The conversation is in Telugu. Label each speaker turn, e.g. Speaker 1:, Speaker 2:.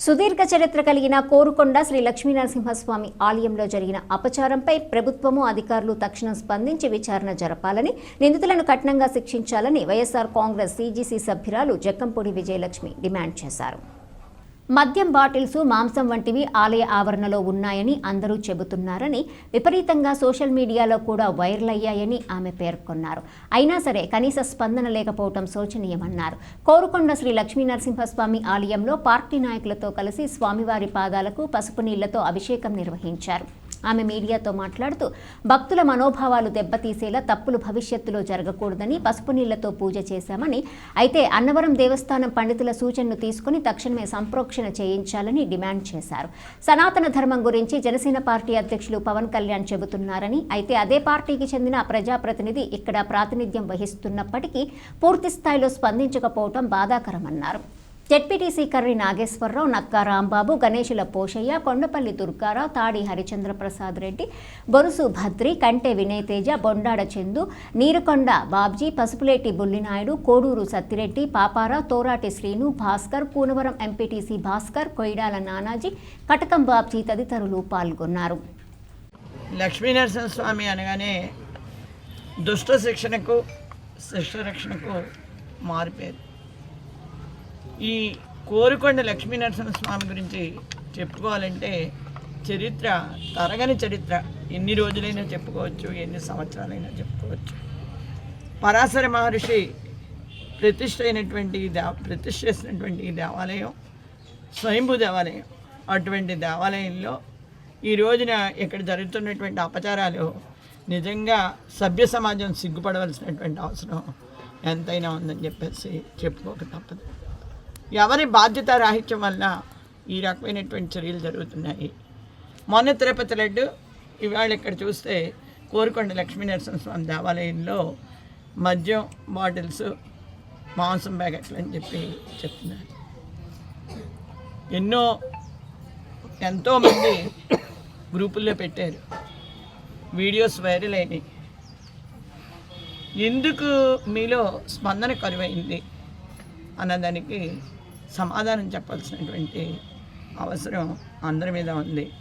Speaker 1: సుదీర్ఘ చరిత్ర కలిగిన కోరుకొండ శ్రీ లక్ష్మీనరసింహస్వామి ఆలయంలో జరిగిన అపచారంపై ప్రభుత్వము అధికారులు తక్షణం స్పందించి విచారణ జరపాలని నిందితులను కఠినంగా శిక్షించాలని వైఎస్ఆర్ కాంగ్రెస్ సీజీసీ సభ్యురాలు జక్కంపూడి విజయలక్ష్మి డిమాండ్ చేశారు. మద్యం బాటిల్స్ మాంసం వంటివి ఆలయ ఆవరణలో ఉన్నాయని అందరూ చెబుతున్నారని విపరీతంగా సోషల్ మీడియాలో కూడా వైరల్ అయ్యాయని ఆమె పేర్కొన్నారు. అయినా సరే కనీస స్పందన లేకపోవడం శోచనీయమన్నారు. కోరుకొండ శ్రీ లక్ష్మీనరసింహస్వామి ఆలయంలో పార్టీ నాయకులతో కలిసి స్వామివారి పాదాలకు పసుపు నీళ్ళతో అభిషేకం నిర్వహించారు. ఆమె మీడియాతో మాట్లాడుతూ భక్తుల మనోభావాలు దెబ్బతీసేలా తప్పులు భవిష్యత్తులో జరగకూడదని పసుపు నీళ్ళతో పూజ చేశామని అయితే అన్నవరం దేవస్థానం పండితుల సూచనను తీసుకుని తక్షణమే సంప్రోక్షణ చేయించాలని డిమాండ్ చేశారు. సనాతన ధర్మం గురించి జనసేన పార్టీ అధ్యక్షులు పవన్ కళ్యాణ్ చెబుతున్నారని అయితే అదే పార్టీకి చెందిన ప్రజాప్రతినిధి ఇక్కడ ప్రాతినిధ్యం వహిస్తున్నప్పటికీ పూర్తి స్థాయిలో స్పందించకపోవడం బాధాకరమన్నారు. జెడ్పీటీసీ కర్రి నాగేశ్వరరావు నక్కా రాంబాబు గణేశుల పోషయ్య కొండపల్లి దుర్గారావు తాడి హరిచంద్ర ప్రసాద్ రెడ్డి బొరుసు భద్రి కంటే వినయ్ తేజ బొండాడ చందు నీరుకొండ బాబ్జీ పసుపులేటి బుల్లినాయుడు కోడూరు సత్తిరెడ్డి పాపారావు తోరాటి శ్రీను భాస్కర్ కూనవరం ఎంపీటీసీ భాస్కర్ కొయిడాల నానాజీ కటకం బాబ్జీ తదితరులు పాల్గొన్నారు.
Speaker 2: లక్ష్మీనరసింహ స్వామి అనగానే దుష్ట శిక్షణకు శిక్ష రక్షణకు మారిపోయారు. ఈ కోరుకొండ లక్ష్మీనరసింహ స్వామి గురించి చెప్పుకోవాలంటే చరిత్ర తరగని చరిత్ర. ఎన్ని రోజులైనా చెప్పుకోవచ్చు ఎన్ని సంవత్సరాలైనా చెప్పుకోవచ్చు. పరాశర మహర్షి ప్రతిష్ట అయినటువంటి దేవ ప్రతిష్ట చేసినటువంటి ఈ దేవాలయం స్వయంభూ దేవాలయం. అటువంటి దేవాలయంలో ఈ రోజున ఇక్కడ జరుగుతున్నటువంటి అపచారాలు నిజంగా సభ్య సమాజం సిగ్గుపడవలసినటువంటి అవసరం ఎంతైనా ఉందని చెప్పేసి చెప్పుకోక తప్పదు. ఎవరి బాధ్యత రాహిత్యం వల్ల ఈ రకమైనటువంటి చర్యలు జరుగుతున్నాయి. మొన్న తిరుపతి లడ్డు ఇవాళ ఇక్కడ చూస్తే కోరుకొండ లక్ష్మీనరసింహస్వామి దేవాలయంలో మద్యం బాటిల్స్ మాంసం బ్యాగట్లు అని చెప్పి చెప్తున్నారు. ఎన్నో ఎంతోమంది గ్రూపుల్లో పెట్టారు. వీడియోస్ వైరల్ అయినాయి. ఎందుకు మీలో స్పందన కరువైంది అన్నదానికి సమాధానం చెప్పాల్సినటువంటి అవసరం అందరి మీద ఉంది.